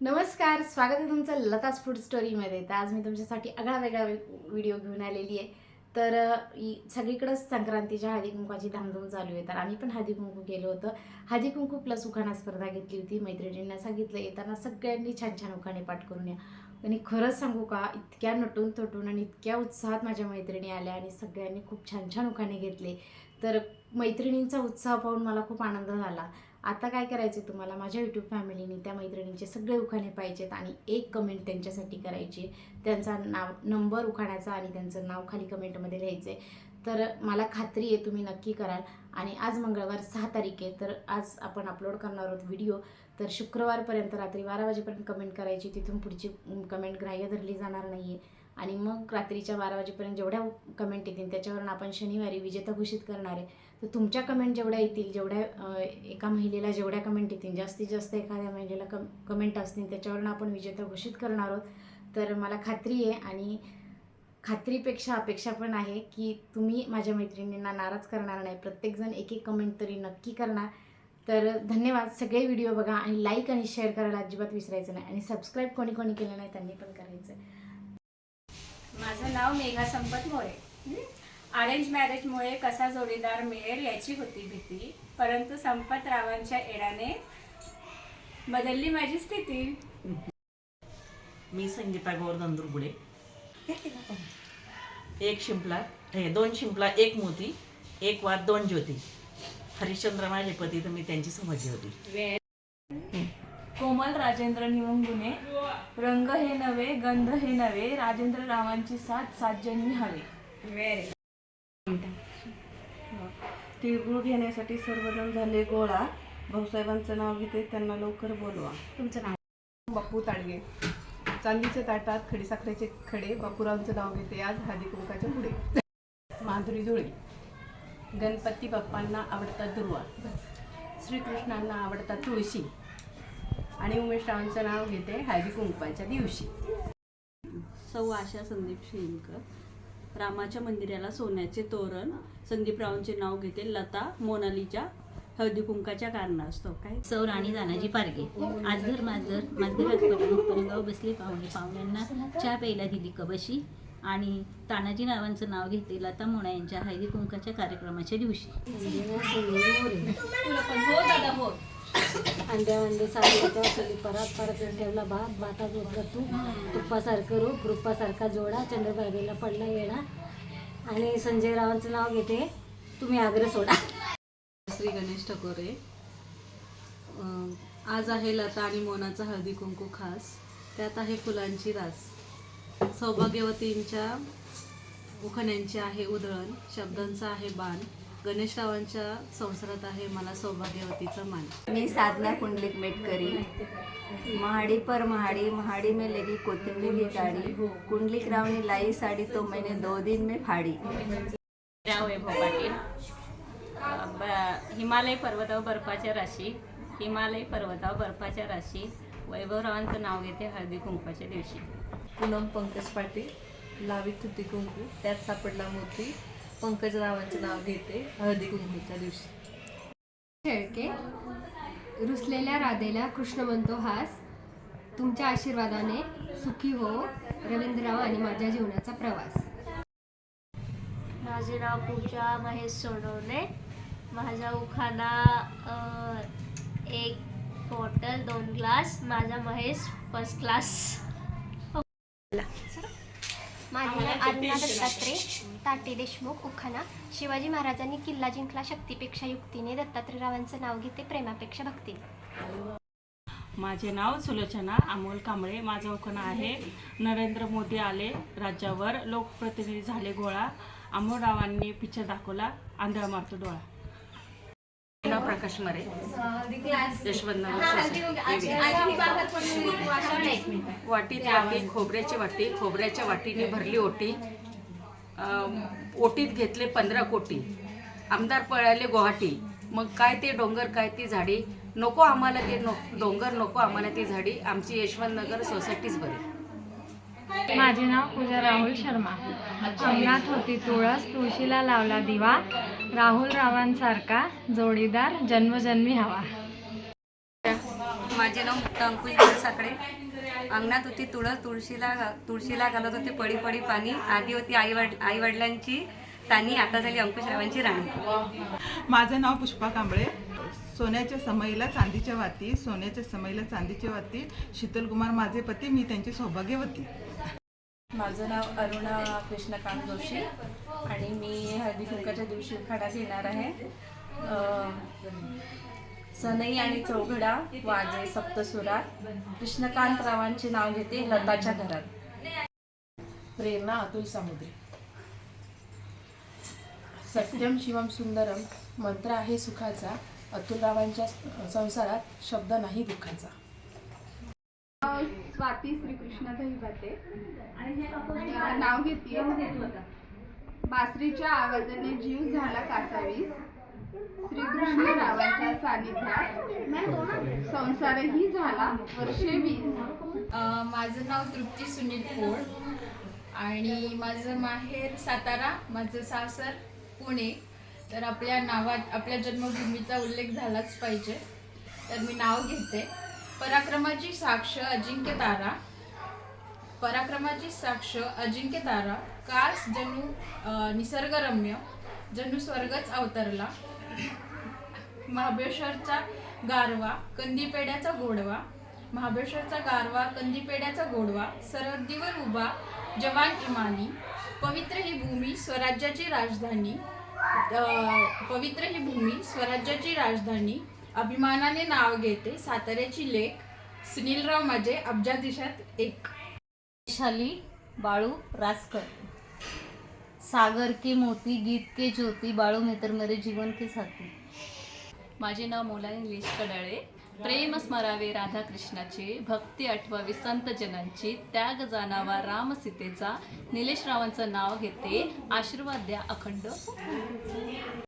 नमस्कार स्वागत आहे तुमचं लताज फूड स्टोरीमध्ये तर आज मी तुमच्यासाठी आगळा वेगळा व्हिडिओ घेऊन आलेली आहे. तर अ, संक्रांतीच्या हळदी कुंकवाची धामधूम चालू आहे. तर आम्ही पण हळदी कुंकू केलं होतं. हळदी कुंकू प्लस उखाणा स्पर्धा घेतली होती. मैत्रिणींना सांगितलं येताना सगळ्यांनी छान छान उखाणे पाठ करून या. आणि खरंच सांगू का इतक्या नटून तटून आणि इतक्या उत्साहात माझ्या मैत्रिणी आल्या आणि सगळ्यांनी खूप छान छान उखाणे घेतले. तर मैत्रिणींचा उत्साह पाहून मला खूप आनंद झाला. आता काय करायचं तुम्हाला? माझ्या यूट्यूब फॅमिलीने त्या मैत्रिणींचे सगळे उखाणे पाहिजेत आणि एक कमेंट त्यांच्यासाठी करायची. त्यांचा नाव नंबर उखाण्याचा आणि त्यांचं नाव खाली कमेंटमध्ये लिहायचं आहे तर मला खात्री आहे तुम्ही नक्की कराल. आणि आज मंगळवार सहा तारीख आहे तर आज आपण अपलोड करणार आहोत व्हिडिओ तर शुक्रवारपर्यंत रात्री बारा वाजेपर्यंत कमेंट करायची. तिथून पुढची कमेंट ग्राह्य धरली जाणार नाही आहे आणि मग रात्रीच्या बारा वाजेपर्यंत जेवढ्या कमेंट येतील त्याच्यावरून आपण शनिवारी विजेता घोषित करणार आहे. तर तुमच्या कमेंट जेवढ्या येतील जेवढ्या एका महिलेला जेवढ्या कमेंट येतील जास्तीत जास्त एखाद्या महिलेला कम कमेंट असतील त्याच्यावरून आपण विजेता घोषित करणार आहोत. तर मला खात्री आहे आणि खात्रीपेक्षा अपेक्षा पण आहे की तुम्ही माझ्या मैत्रिणींना नाराज करणार नाही. प्रत्येकजण एक एक कमेंट तरी नक्की करणार. तर धन्यवाद. सगळे व्हिडिओ बघा आणि लाईक आणि शेअर करायला अजिबात विसरायचं नाही. आणि सबस्क्राईब कोणी कोणी केलं नाही त्यांनी पण करायचं आहे. माझं नाव मेघा संपत मोरे. अरेंज मॅरेजमुळे कसा जोडीदार मिळेल याची होती भीती परंतु संपत रावांच्या एडाने बदलली माझी स्थिती. मी संगीता गोवर्धन दुर्गुडे एक शिंपला हे दोन शिंपला एक मोती एक वाद दोन ज्योती. हरिश्चंद्र माझे पती तर मी त्यांची समजली होती. कोमल राजेंद्र निवंगुने रंग हे नवे गंध हे नवे राजेंद्र रावांची साथ सात जन्मी हवे. तिळगुळ घेण्यासाठी सर्वजण झाले गोळा. भाऊसाहेबांचं नाव घेते त्यांना लवकर बोलवा. तुमचं नाव? बापू ताडगे. चांदीच्या ताटात खडीसाखरेचे खडे बापूरावांचं नाव घेते आज हळदी कुंकाच्या पुढे. माधुरी धुळे. गणपती बाप्पांना आवडता दुर्वा. श्रीकृष्णांना आवडता तुळशी. आणि उमेश रावांचं नाव घेते हळदी कुंकवाच्या दिवशी. सौ आशा संदीप शेणकर रामाच्या मंदिराला सोन्याचे तोरण. संदीपरावांचे नाव घेते लता. मोनालीच्या हळदी कुंकाच्या कारणास्तव. काय? सौ राणी जानाजी पारगे. आज घर माझर माझघरात परगाव बसले पाहुणे. पाहुण्यांना चहा प्यायला दिली कबशी आणि तानाजी नावांचं नाव घेते लता मोना यांच्या हळदी कुंकाच्या कार्यक्रमाच्या दिवशी. अंड्या अंडे सारखं परत परात परत ठेवला. भात भातात उतरत तू तुप्पासारखं रूप रूपासारखा जोडा. चंद्रबागेला पडला येणा आणि संजय रावांचं नाव घेते. तुम्ही आग्रह सोडा. श्री गणेश ठकोरे. आज आहे लता आणि मोनाचा हळदी कुंकू खास. त्यात आहे फुलांची रास. सौभाग्यवतींच्या उखण्यांची आहे उधळण. शब्दांचा आहे बाण. गणेशरावांच्या संसारात आहे मला सौभाग्यवतीचा मान. मी साधना कुंडलिक मेटकरी महाड़ी पर महाड़ी महाड़ी में लगी कोथिंबीर की गाड़ी कुंडलिक रावणी लाई साड़ी तो मैंने दो दिन में फाड़ी. राव वैभव पाटील. हिमालय पर्वतावर बर्फाच्या राशी. हिमालय पर्वतावर बर्फाच्या राशी. वैभवरावांचं नाव घेते हळदी कुंकवाच्या दिवशी. पूनम पंकज पाटील लावीत होती कुंकू त्यात सापडला मोती. पंकज रावांचे नाव घेते हळदी कुंकूच्या दिवशी. शेळके रुसलेल्या राधेला कृष्ण म्हणतो हास. तुमच्या आशीर्वादाने सुखी हो रवींद्रराव आणि माझ्या जीवनाचा प्रवास. माझे नाव पूजा महेश सोनवणे. माझा उखाणा एक बॉटल दोन ग्लास. माझा महेश फर्स्ट क्लास माझे नाव दत्तात्रय ताटे देशमुख उखाणा शिवाजी महाराजांनी किल्ला जिंकला शक्तीपेक्षा युक्तीने दत्तात्रयरावांचं नाव घेते प्रेमापेक्षा भक्तीने माझे नाव सुलोचना अमोल कांबळे माझा उखाणा आहे. नरेंद्र मोदी आले राज्यावर लोकप्रतिनिधी झाले गोळा. अमोलरावांनी पिक्चर दाखवला आंधळा मारतो डोळा. प्रकाश मरे. यशवंत वाटीत वाटी खोबऱ्याची वाटी खोबऱ्याच्या वाटीने भरली ओटी. ओटीत घेतले पंधरा कोटी. आमदार पळाले गुवाहाटी. मग काय ते डोंगर काय ती झाडी? नको आम्हाला ते नो डोंगर नको आम्हाला ती झाडी. आमची यशवंतनगर सोसायटीच बरी. माझे नाव पूजा राहुल शर्मा. अंगणात होती तुळस तुळशीला लावला दिवा. राहुल रावांसारखा जोडीदार जन्मजन्मी हवा. माझे नाव मुक्ता अंकुश घनसाकडे अंगणात होती तुळस तुळशीला तुळशीला घालत होते पडी पडी पाणी. आधी होती आई वड आई वडिलांची तानी आता झाली अंकुशरावांची राणी. माझं नाव पुष्पा कांबळे. सोन्याच्या समईला चांदीच्या वाती सोन्याच्या समईला चांदीच्या वाती. शीतलकुमार माझे पती मी त्यांची सौभाग्यवती. माझं नाव अरुणा कृष्णकांत जोशी आणि मी हळदी कुंकाच्या दिवशी उखाडा घेणार आहे. सनई आणि चौघडा वाजे सप्तसुरात कृष्णकांत रावांचे नाव घेते लताच्या घरात. प्रेरणा अतुल समुद्रे. सत्यम शिवम सुंदरम मंत्र आहे सुखाचा. अतुलरावांच्या संसारात शब्द नाही दुःखाचा. स्वाती श्रीकृष्ण दहीभाते नाव घेते बासरीच्या आवाजाने जीव झाला कासावीस. श्रीकृष्ण रावांच्या सानिध्यात संसारही झाला वर्षे वीस. माझं नाव तृप्ती सुनील कोड आणि माझं माहेर सातारा माझं सासर पुणे. तर आपल्या नावात आपल्या जन्मभूमीचा उल्लेख झालाच पाहिजे. तर मी नाव घेते. पराक्रमाची साक्ष अजिंक्य तारा. पराक्रमाची साक्ष अजिंक्य तारा कास जणू निसर्गरम्य जणू स्वर्गच अवतरला. महाबळेश्वरचा गारवा कंदीपेड्याचा गोडवा. महाबळेश्वरचा गारवा कंदीपेड्याचा गोडवा. सरहद्दीवर उभा जवान इमानी. पवित्र ही भूमी स्वराज्याची राजधानी. पवित्र ही भूमी स्वराज्याची राजधानी. अभिमानाने नाव घेते साताऱ्याची लेख. सुनीलराव माझे अब्जाधीशात एक. वैशाली बाळू रासकर. सागर के मोती गीत के ज्योती बाळू मित्र मेरे जीवन के साथी. माझे नाव मोलानी निलेश कडाळे. प्रेम स्मरावे राधाकृष्णाचे भक्ती आठवावी संत जनांची त्याग जाणावा राम सीतेचा निलेश रावांचं नाव घेते. आशीर्वाद द्या अखंड.